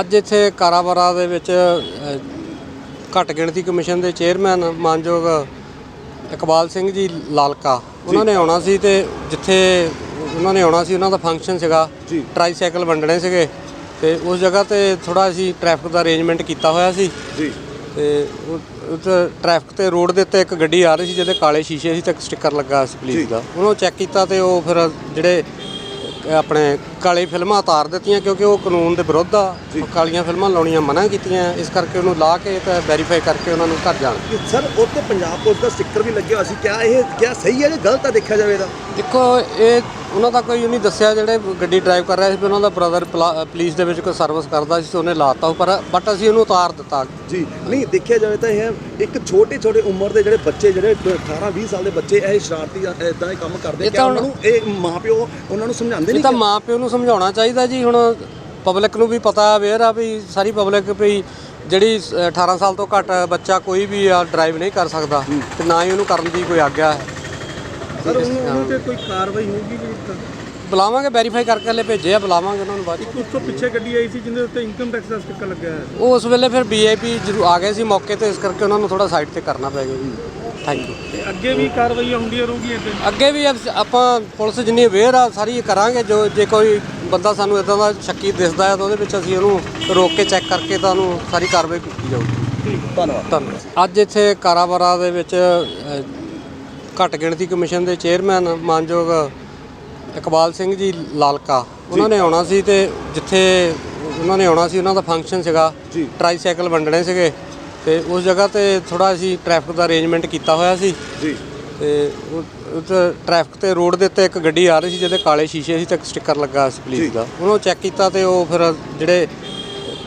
ਅੱਜ ਇੱਥੇ ਕਾਰਾਬਾਰਾ ਦੇ ਵਿੱਚ ਘੱਟ ਗਿਣਤੀ ਕਮਿਸ਼ਨ ਦੇ ਚੇਅਰਮੈਨ ਮਾਨਯੋਗ ਇਕਬਾਲ ਸਿੰਘ ਜੀ ਲਾਲਕਾ ਉਹਨਾਂ ਨੇ ਆਉਣਾ ਸੀ ਤੇ ਜਿੱਥੇ ਉਹਨਾਂ ਨੇ ਆਉਣਾ ਸੀ ਉਹਨਾਂ ਦਾ ਫੰਕਸ਼ਨ ਸੀਗਾ। ਟਰਾਈਸਾਈਕਲ ਵੰਡਣੇ ਸੀਗੇ। ਤੇ ਉਸ ਜਗ੍ਹਾ ਤੇ ਥੋੜਾ ਅਸੀਂ ਟ੍ਰੈਫਿਕ ਦਾ ਅਰੇਂਜਮੈਂਟ ਕੀਤਾ ਹੋਇਆ ਸੀ। ਜੀ। ਤੇ ਉਹ- ਟ੍ਰੈਫਿਕ ਤੇ ਰੋਡ ਦੇ ਉੱਤੇ ਇੱਕ ਗੱਡੀ ਆ ਰਹੀ ਸੀ ਜਿਹਦੇ ਕਾਲੇ ਸ਼ੀਸ਼ੇ ਸੀ ਤੇ ਇੱਕ ਸਟicker ਲੱਗਾ ਸੀ। ਪੁਲਿਸ ਦਾ। ਉਹਨੂੰ ਚੈੱਕ ਕੀਤਾ ਤੇ ਉਹ ਫਿਰ ਜਿਹੜੇ ਆਪਣੇ ਕਾਲੇ ਫਿਲਮਾਂ ਉਤਾਰ ਦਿੱਤੀਆਂ ਕਿਉਂਕਿ ਉਹ ਕਾਨੂੰਨ ਦੇ ਵਿਰੁੱਧ ਆ। ਕਾਲੀਆਂ ਫਿਲਮਾਂ ਲਾਉਣੀਆਂ ਮਨਾ ਕੀਤੀਆਂ ਇਸ ਕਰਕੇ ਉਹਨੂੰ ਲਾ ਕੇ ਤੇ ਵੈਰੀਫਾਈ ਕਰਕੇ ਉਹਨਾਂ ਨੂੰ ਘਰ ਜਾਣ। ਸਰ ਉੱਤੇ ਪੰਜਾਬ ਪੁਲਿਸ ਦਾ ਸਟicker ਵੀ ਲੱਗਿਆ ਹੋਇਆ ਸੀ। ਕਿਆ ਇਹ ਕਿਆ ਸਹੀ ਹੈ ਜਾਂ ਗਲਤ ਆ ਦੇਖਿਆ ਜਾਵੇ ਤਾਂ ਦੇਖੋ ਇਹ ਉਹਨਾਂ ਦਾ ਕੋਈ ਨਹੀਂ ਦੱਸਿਆ ਜਿਹੜੇ ਗੱਡੀ ਡਰਾਈਵ ਕਰ ਰਿਹਾ ਸੀ ਵੀ ਉਹਨਾਂ ਦਾ ਬ੍ਰਦਰ ਪੁਲਿਸ ਦੇ ਵਿੱਚ ਕੋਈ ਸਰਵਿਸ ਕਰਦਾ ਸੀ ਤੇ ਉਹਨੇ ਲਾਤਾ ਉਹ ਪਰ ਬਟ ਅਸੀਂ ਉਹਨੂੰ ਉਤਾਰ ਦਿੱਤਾ। ਜੀ ਨਹੀਂ ਦੇਖਿਆ ਜਾਵੇ ਤਾਂ ਇਹ ਇੱਕ ਛੋਟੇ ਛੋਟੇ ਉਮਰ ਦੇ ਜਿਹੜੇ ਬੱਚੇ ਜਿਹੜੇ 18 20 ਸਾਲ ਦੇ ਬੱਚੇ ਇਹ ਸ਼ਰਾਰਤੀ ਇਦਾਂ ਦੇ ਕੰਮ ਕਰਦੇ ਇਹ ਤਾਂ ਉਹਨਾਂ ਨੂੰ ਇਹ ਮਾਪਿਓ ਉਹਨਾਂ ਨੂੰ ਸਮਝਾਉਂਦੇ ਇਹ ਨਹੀਂ ਤਾਂ ਮਾਂ ਪਿਓ ਨੂੰ ਸਮਝਾਉਣਾ ਚਾਹੀਦਾ ਜੀ ਹੁਣ ਪਬਲਿਕ ਨੂੰ ਵੀ ਪਤਾ ਅਵੇਅਰ ਆ ਵੀ ਸਾਰੀ ਪਬਲਿਕ ਵੀ ਜਿਹੜੀ ਅ, 18 ਸਾਲ ਤੋਂ ਘੱਟ ਬੱਚਾ ਕੋਈ ਵੀ ਆ ਡਰਾਈਵ ਨਹੀਂ ਕਰ ਸਕਦਾ ਤੇ ਨਾ ਹੀ ਉਹਨੂੰ ਕਰਨ ਦੀ ਕੋਈ ਆਗਿਆ ਹੈ। ਸਰ ਉਹਨਾਂ ਤੇ ਕੋਈ ਕਾਰਵਾਈ ਹੋਊਗੀ ਕਿ ਬੁਲਾਵਾਂਗੇ ਵੈਰੀਫਾਈ ਕਰਕੇ ਹਲੇ ਭੇਜੇ ਆ ਬੁਲਾਵਾਂਗੇ ਉਹਨਾਂ ਨੂੰ ਬਾਅਦ 'ਚ। ਉਸ ਤੋਂ ਪਿੱਛੇ ਗੱਡੀ ਆਈ ਸੀ ਜਿਹਦੇ ਉੱਤੇ ਇਨਕਮ ਟੈਕਸ ਦਾ ਸਟicker ਲੱਗਿਆ ਹੈ ਉਹ ਉਸ ਵੇਲੇ ਫਿਰ ਵੀਆਈਪੀ ਜਰੂਰ ਆ ਗਏ ਸੀ ਮੌਕੇ ਤੇ ਇਸ ਕਰਕੇ ਉਹਨਾਂ ਨੂੰ ਥੋੜਾ ਸਾਈਡ ਤੇ ਕਰਨਾ ਪੈ ਗਿਆ ਜੀ। ਥੈਂਕ ਯੂ ਤੇ ਅੱਗੇ ਵੀ ਕਾਰਵਾਈਆਂ ਹੁੰਦੀਆਂ ਰਹੂਗੀਆਂ ਇੱਥੇ? ਅੱਗੇ ਵੀ ਅਸ- ਆਪਾਂ ਪੁਲਿਸ ਜਿੰਨੀ ਅਵੇਅਰ ਆ ਸਾਰੀ ਕਰਾਂਗੇ। ਜੋ ਜੇ ਕੋਈ ਬੰਦਾ ਸਾਨੂੰ ਇਦਾਂ ਦਾ ਸ਼ੱਕੀ ਦਿਸਦਾ ਹੈ ਤਾਂ ਉਹਦੇ ਵਿੱਚ ਅਸੀਂ ਉਹਨੂੰ ਰੋਕ ਕੇ ਚੈੱਕ ਕਰਕੇ ਤਾਂ ਉਹਨੂੰ ਸਾਰੀ ਕਾਰਵਾਈ ਕੀਤੀ ਜਾਊਗੀ। ਧੰਨਵਾਦ। ਧੰਨਵਾਦ। ਅੱਜ ਇੱਥੇ ਕਾਰਾਬਾਰਾ ਦੇ ਵਿੱਚ ਅ, ਘੱਟ ਗਿਣਤੀ ਕਮਿਸ਼ਨ ਦੇ ਚੇਅਰਮੈਨ ਮਾਨਯੋਗ ਇਕਬਾਲ ਸਿੰਘ ਜੀ ਲਾਲਕਾ ਉਹਨਾਂ ਨੇ ਆਉਣਾ ਸੀ ਤੇ ਜਿੱਥੇ ਉਹਨਾਂ ਨੇ ਆਉਣਾ ਸੀ ਉਹਨਾਂ ਦਾ ਫੰਕਸ਼ਨ ਸੀਗਾ। ਟਰਾਈਸਾਈਕਲ ਵੰਡਣੇ ਸੀਗੇ ਤੇ ਉਸ ਜਗ੍ਹਾ ਤੇ ਥੋੜਾ ਅਸੀਂ ਟ੍ਰੈਫਿਕ ਦਾ ਅਰੇਂਜਮੈਂਟ ਕੀਤਾ ਹੋਇਆ ਸੀ ਜੀ ਤੇ ਉਹ- ਟ੍ਰੈਫਿਕ ਤੇ ਰੋਡ ਦੇ ਉੱਤੇ ਇੱਕ ਗੱਡੀ ਆ ਰਹੀ ਸੀ ਜਿਹਦੇ ਕਾਲੇ ਸ਼ੀਸ਼ੇ ਸੀ ਤੇ ਇੱਕ ਸਟicker ਲੱਗਾ ਸੀ। ਪੁਲਿਸ ਦਾ ਉਹਨੂੰ ਚੈੱਕ ਕੀਤਾ ਤੇ ਉਹ ਫਿਰ ਜਿਹੜੇ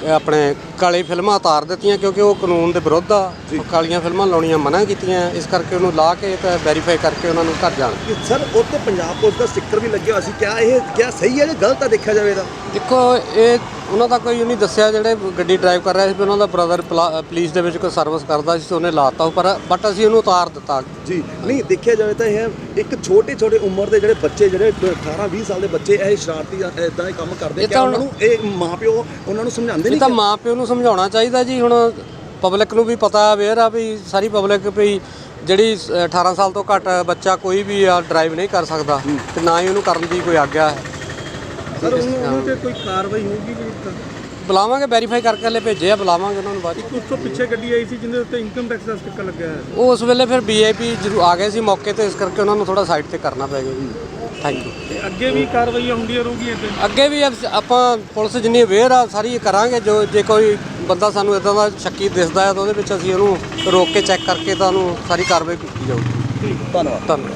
ਆਪਣੇ ਕਾਲੇ ਫਿਲਮਾਂ ਉਤਾਰ ਦਿੱਤੀਆਂ ਕਿਉਂਕਿ ਉਹ ਕਾਨੂੰਨ ਦੇ ਵਿਰੁੱਧ ਆ। ਕਾਲੀਆਂ ਫਿਲਮਾਂ ਲਾਉਣੀਆਂ ਮਨਾ ਕੀਤੀਆਂ ਇਸ ਕਰਕੇ ਉਹਨੂੰ ਲਾ ਕੇ ਤੇ ਵੈਰੀਫਾਈ ਕਰਕੇ ਉਹਨਾਂ ਨੂੰ ਘਰ ਜਾਣ। ਸਰ ਉੱਤੇ ਪੰਜਾਬ ਪੁਲਿਸ ਦਾ ਸਟicker ਵੀ ਲੱਗਿਆ ਸੀ। ਕਿਆ ਇਹ ਕਿਆ ਸਹੀ ਹੈ ਜਾਂ ਗਲਤ ਆ ਦੇਖਿਆ ਜਾਵੇ ਤਾਂ ਦੇਖੋ ਇਹ ਉਹਨਾਂ ਦਾ ਕੋਈ ਨਹੀਂ ਦੱਸਿਆ ਜਿਹੜੇ ਗੱਡੀ ਡਰਾਈਵ ਕਰ ਰਿਹਾ ਸੀ ਵੀ ਉਹਨਾਂ ਦਾ ਬ੍ਰਦਰ ਪੁਲਿਸ ਦੇ ਵਿੱਚ ਕੋਈ ਸਰਵਿਸ ਕਰਦਾ ਸੀ ਤੇ ਉਹਨੇ ਲਾਤਾ ਉਹ ਪਰ ਬਟ ਅਸੀਂ ਉਹਨੂੰ ਉਤਾਰ ਦਿੱਤਾ। ਜੀ ਨਹੀਂ ਦੇਖਿਆ ਜਾਵੇ ਤਾਂ ਇਹ ਇੱਕ ਛੋਟੇ ਛੋਟੇ ਉਮਰ ਦੇ ਜਿਹੜੇ ਬੱਚੇ ਜਿਹੜੇ 18 20 ਸਾਲ ਦੇ ਬੱਚੇ ਇਹ ਸ਼ਰਾਰਤੀ ਇਦਾਂ ਦੇ ਕੰਮ ਕਰਦੇ ਇਹ ਤਾਂ ਉਹਨਾਂ ਨੂੰ ਇਹ ਮਾਪਿਓ ਉਹਨਾਂ ਨੂੰ ਸਮਝਾਉਂਦੇ ਇਹ ਨਹੀਂ ਤਾਂ ਮਾਂ ਪਿਓ ਨੂੰ ਸਮਝਾਉਣਾ ਚਾਹੀਦਾ ਜੀ ਹੁਣ ਪਬਲਿਕ ਨੂੰ ਵੀ ਪਤਾ ਅਵੇਅਰ ਆ ਵੀ ਸਾਰੀ ਪਬਲਿਕ ਵੀ ਜਿਹੜੀ ਅ, 18 ਸਾਲ ਤੋਂ ਘੱਟ ਬੱਚਾ ਕੋਈ ਵੀ ਆ ਡਰਾਈਵ ਨਹੀਂ ਕਰ ਸਕਦਾ ਤੇ ਨਾ ਹੀ ਉਹਨੂੰ ਕਰਨ ਦੀ ਕੋਈ ਆਗਿਆ ਹੈ। ਸਰ ਉਹਨਾਂ ਤੇ ਕੋਈ ਕਾਰਵਾਈ ਹੋਊਗੀ ਕਿ ਬੁਲਾਵਾਂਗੇ ਵੈਰੀਫਾਈ ਕਰਕੇ ਹਲੇ ਭੇਜੇ ਆ ਬੁਲਾਵਾਂਗੇ ਉਹਨਾਂ ਨੂੰ ਬਾਅਦ। ਉਸ ਤੋਂ ਪਿੱਛੇ ਗੱਡੀ ਆਈ ਸੀ ਜਿਹਦੇ ਉੱਤੇ ਇਨਕਮ ਟੈਕਸ ਦਾ ਸਟicker ਲੱਗਿਆ ਹੈ ਉਹ ਉਸ ਵੇਲੇ ਫਿਰ ਵੀਆਈਪੀ ਜਰੂਰ ਆ ਗਏ ਸੀ ਮੌਕੇ ਤੇ ਇਸ ਕਰਕੇ ਉਹਨਾਂ ਨੂੰ ਥੋੜਾ ਸਾਈਡ ਤੇ ਕਰਨਾ ਪੈ ਗਿਆ ਜੀ। ਥੈਂਕ ਯੂ ਤੇ ਅੱਗੇ ਵੀ ਕਾਰਵਾਈਆਂ ਹੁੰਦੀਆਂ ਰਹੂਗੀਆਂ ਇੱਥੇ? ਅੱਗੇ ਵੀ ਅਸ- ਆਪਾਂ ਪੁਲਿਸ ਜਿੰਨੀ ਅਵੇਅਰ ਆ ਸਾਰੀ ਕਰਾਂਗੇ ਜੋ ਜੇ ਕੋਈ ਬੰਦਾ ਸਾਨੂੰ ਇਦਾਂ ਦਾ ਸ਼ੱਕੀ ਦਿਸਦਾ ਹੈ ਤਾਂ ਉਹਦੇ ਵਿੱਚ ਅਸੀਂ ਉਹਨੂੰ ਰੋਕ ਕੇ ਚੈੱਕ ਕਰਕੇ ਤਾਂ ਉਹਨੂੰ ਸਾਰੀ ਕਾਰਵਾਈ ਕੀਤੀ ਜਾਊਗੀ। ਧੰਨਵਾਦ। ਧੰਨਵਾਦ।